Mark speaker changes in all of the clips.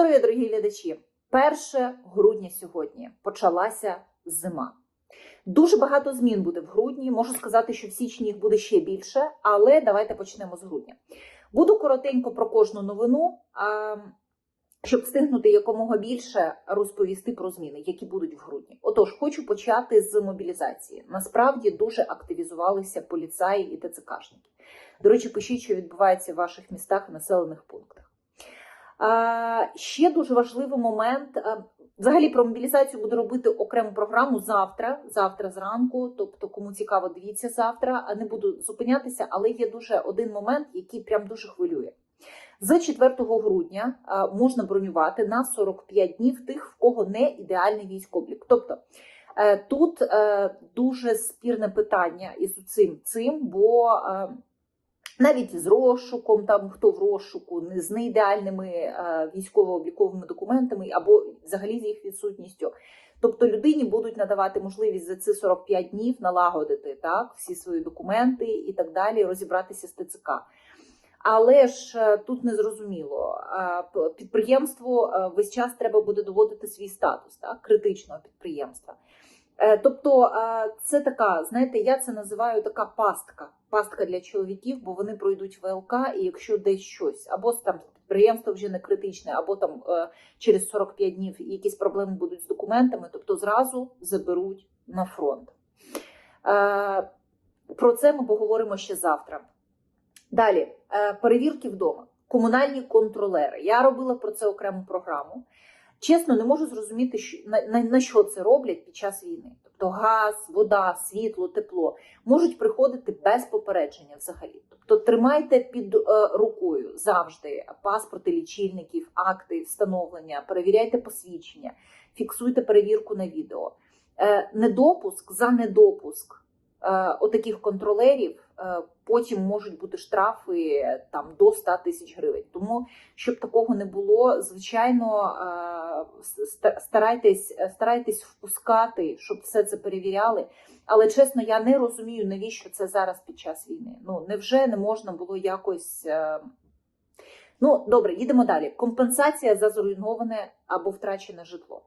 Speaker 1: здоров'я, дорогі глядачі! 1 грудня сьогодні почалася зима. Дуже багато змін буде в грудні. Можу сказати, що в січні їх буде ще більше, але давайте почнемо з грудня. Буду коротенько про кожну новину, щоб встигнути якомога більше розповісти про зміни, які будуть в грудні. Отож, хочу почати з мобілізації. Насправді дуже активізувалися поліцаї і ТЦКшники. До речі, пишіть, що відбувається в ваших містах і населених пунктах. Ще дуже важливий момент. Взагалі про мобілізацію буду робити окрему програму завтра, завтра зранку. Тобто, кому цікаво, дивіться завтра. А Не буду зупинятися, але є дуже один момент, який прям дуже хвилює. З 4 грудня можна бронювати на 45 днів тих, в кого не ідеальний військоблік. Тобто е, тут е, дуже спірне питання із цим цим, бо е, навіть з розшуком, там хто в розшуку, не з неідеальними е, військово-обліковими документами або взагалі з їх відсутністю. Тобто людині будуть надавати можливість за ці 45 днів налагодити так всі свої документи і так далі, розібратися з ТЦК. Але ж е, тут не зрозуміло. Е, Підприємству весь час треба буде доводити свій статус так, критичного підприємства. Е, Тобто е, це така, знаєте, я це називаю така пастка. Пастка для чоловіків, бо вони пройдуть ВЛК, і якщо десь щось, або там підприємство вже не критичне, або там е, через 45 днів якісь проблеми будуть з документами, тобто зразу заберуть на фронт. Про це ми поговоримо ще завтра. Далі, перевірки вдома, комунальні контролери. Я робила про це окрему програму. Чесно, не можу зрозуміти, що, на, на, на що це роблять під час війни. Тобто газ, вода, світло, тепло можуть приходити без попередження взагалі. Тобто тримайте під е, рукою завжди паспорти лічильників, акти встановлення, перевіряйте посвідчення, фіксуйте перевірку на відео. Е, недопуск за недопуск е, отаких контролерів. Е, Потім можуть бути штрафи е, там до 100 тисяч гривень. Тому щоб такого не було, звичайно, е, старайтесь, старайтесь впускати, щоб все це перевіряли. Але чесно, я не розумію, навіщо це зараз під час війни. Ну невже не можна було якось. Ну, добре, їдемо далі. Компенсація за зруйноване або втрачене житло.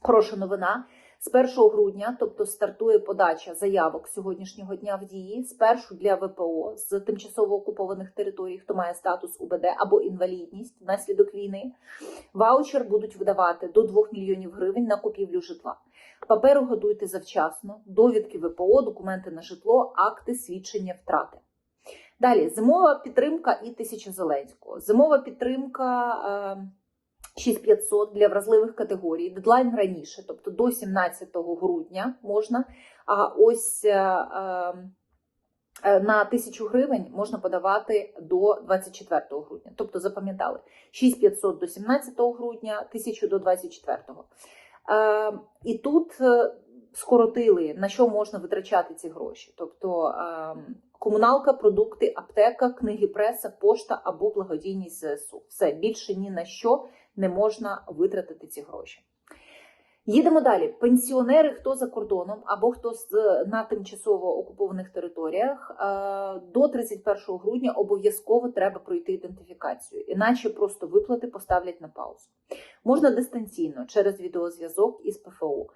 Speaker 1: Хороша новина. З 1 грудня, тобто стартує подача заявок сьогоднішнього дня в дії, спершу для ВПО з тимчасово окупованих територій, хто має статус УБД або інвалідність внаслідок війни. Ваучер будуть видавати до 2 мільйонів гривень на купівлю житла. Паперу готуйте завчасно, довідки ВПО, документи на житло, акти свідчення втрати. Далі зимова підтримка і тисяча Зеленського. Зимова підтримка. Е, 6500 для вразливих категорій. Дедлайн раніше, тобто до 17 грудня можна. А ось е, е, на 1000 гривень можна подавати до 24 грудня. Тобто запам'ятали 6500 до 17 грудня, 1000 до 24. Е, І тут скоротили, на що можна витрачати ці гроші. Тобто комуналка, продукти, аптека, книги, преса, пошта або благодійність ЗСУ. Все більше ні на що не можна витратити ці гроші. Їдемо далі. Пенсіонери, хто за кордоном або хто на тимчасово окупованих територіях, е, до 31 грудня обов'язково треба пройти ідентифікацію, іначе просто виплати поставлять на паузу. Можна дистанційно через відеозв'язок із ПФО.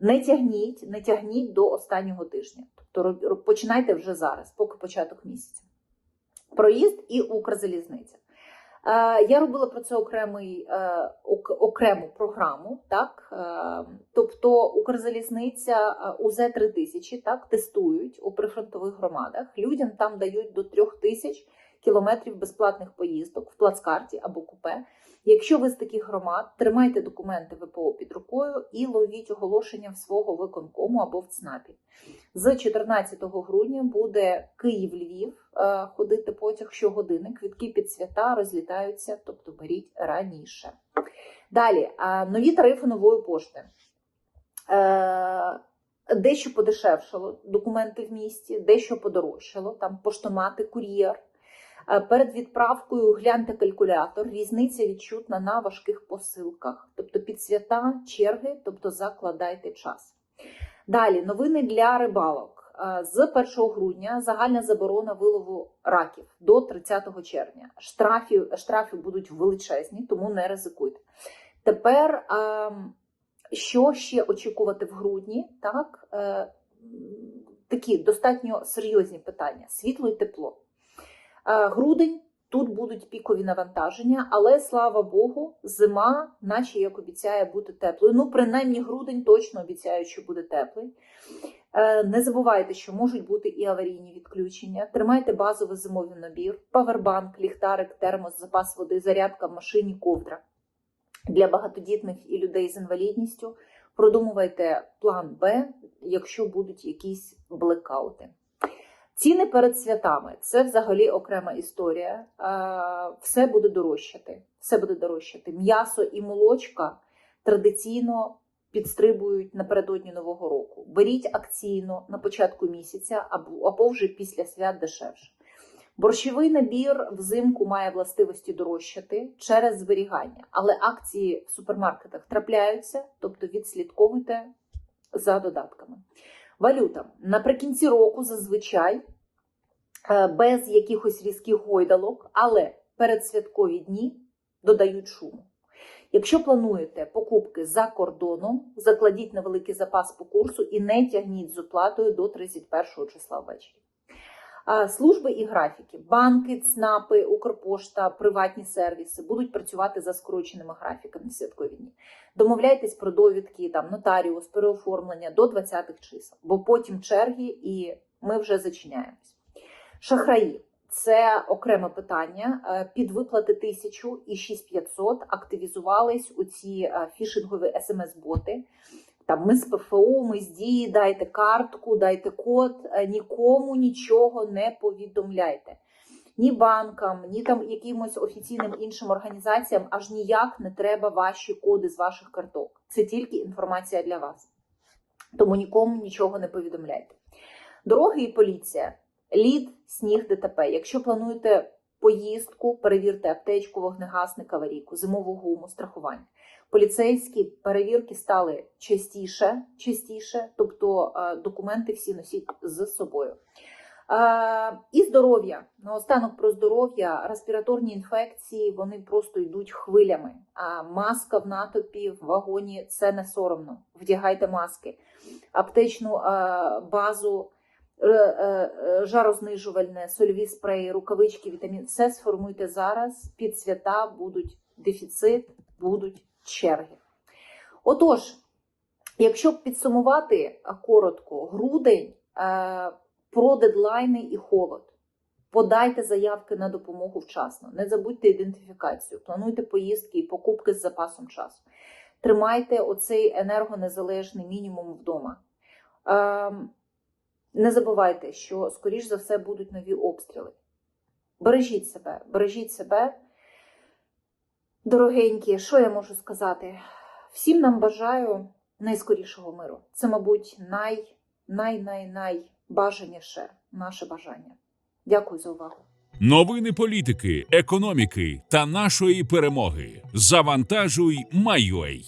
Speaker 1: Не тягніть, не тягніть до останнього тижня. Тобто починайте вже зараз, поки початок місяця. Проїзд і Укрзалізниця. Е, Я робила про це окремий, е, окрему програму. Так? Е, Тобто Укрзалізниця УЗ 3000 так, тестують у прифронтових громадах. Людям там дають до 3000 кілометрів безплатних поїздок в плацкарті або купе. Якщо ви з таких громад, тримайте документи ВПО під рукою і ловіть оголошення в свого виконкому або в ЦНАПі. З 14 грудня буде Київ-Львів е, ходити потяг щогодини. Квітки під свята розлітаються, тобто беріть раніше. Далі, нові тарифи нової пошти. Е, Дещо подешевшало документи в місті, дещо подорожчало, там поштомати, кур'єр. Е, Перед відправкою гляньте калькулятор, різниця відчутна на важких посилках. Тобто під свята, черги, тобто закладайте час. Далі новини для рибалок. Е, З 1 грудня загальна заборона вилову раків до 30 червня. Штрафи, штрафи будуть величезні, тому не ризикуйте. Тепер, ем, що ще очікувати в грудні? Так, е, такі достатньо серйозні питання: світло і тепло. Е, Грудень тут будуть пікові навантаження, але слава Богу, зима, наче як обіцяє бути теплою. Ну, принаймні, грудень точно обіцяє, що буде теплий. Е, Не забувайте, що можуть бути і аварійні відключення. Тримайте базовий зимовий набір, павербанк, ліхтарик, термос, запас води, зарядка в машині, ковдра. Для багатодітних і людей з інвалідністю продумувайте план Б, якщо будуть якісь блекаути. Ціни перед святами це взагалі окрема історія. Е, Все буде дорожчати. Все буде дорожчати. М'ясо і молочка традиційно підстрибують напередодні нового року. Беріть акційно на початку місяця або, або вже після свят дешевше. Борщовий набір взимку має властивості дорожчати через зберігання, але акції в супермаркетах трапляються, тобто відслідковуйте за додатками. Валюта наприкінці року зазвичай е, без якихось різких гойдалок, але передсвяткові дні додають шуму. Якщо плануєте покупки за кордоном, закладіть невеликий запас по курсу і не тягніть з оплатою до 31 числа ввечері. Служби і графіки, банки, ЦНАПи, Укрпошта, приватні сервіси будуть працювати за скороченими графіками в святкові дні. Домовляйтесь про довідки, там нотаріус, переоформлення до 20-х чисел, бо потім черги і ми вже зачиняємось. Шахраї це окреме питання. Е, Під виплати 1000 і 6500 активізувались у ці е, фішингові смс-боти. Там ми з ПФУ, ми з дії, дайте картку, дайте код, Е, нікому нічого не повідомляйте. Ні банкам, ні там якимось офіційним іншим організаціям аж ніяк не треба ваші коди з ваших карток. Це тільки інформація для вас. Тому нікому нічого не повідомляйте. Дороги і поліція, лід, сніг, ДТП. Якщо плануєте поїздку, перевірте аптечку, вогнегасник, аварійку, зимову гуму, страхування. Поліцейські перевірки стали частіше, частіше, тобто е, документи всі носіть з собою. Е, І здоров'я. Наостанок про здоров'я, респіраторні інфекції вони просто йдуть хвилями. А маска в натовпі, в вагоні це не соромно. Вдягайте маски, аптечну е, базу, жарознижувальне, сольові спреї, рукавички, вітамін. Все сформуйте зараз. Під свята будуть дефіцит, будуть черги. Отож, якщо підсумувати коротко, грудень е, про дедлайни і холод. Подайте заявки на допомогу вчасно. Не забудьте ідентифікацію, плануйте поїздки і покупки з запасом часу. Тримайте оцей енергонезалежний мінімум вдома. Ем, не забувайте, що, скоріш за все, будуть нові обстріли. Бережіть себе, бережіть себе. Дорогенькі, що я можу сказати? Всім нам бажаю найскорішого миру. Це, мабуть, най, най, най, най бажаніше наше бажання. Дякую за увагу.
Speaker 2: Новини політики, економіки та нашої перемоги. Завантажуй, Майой.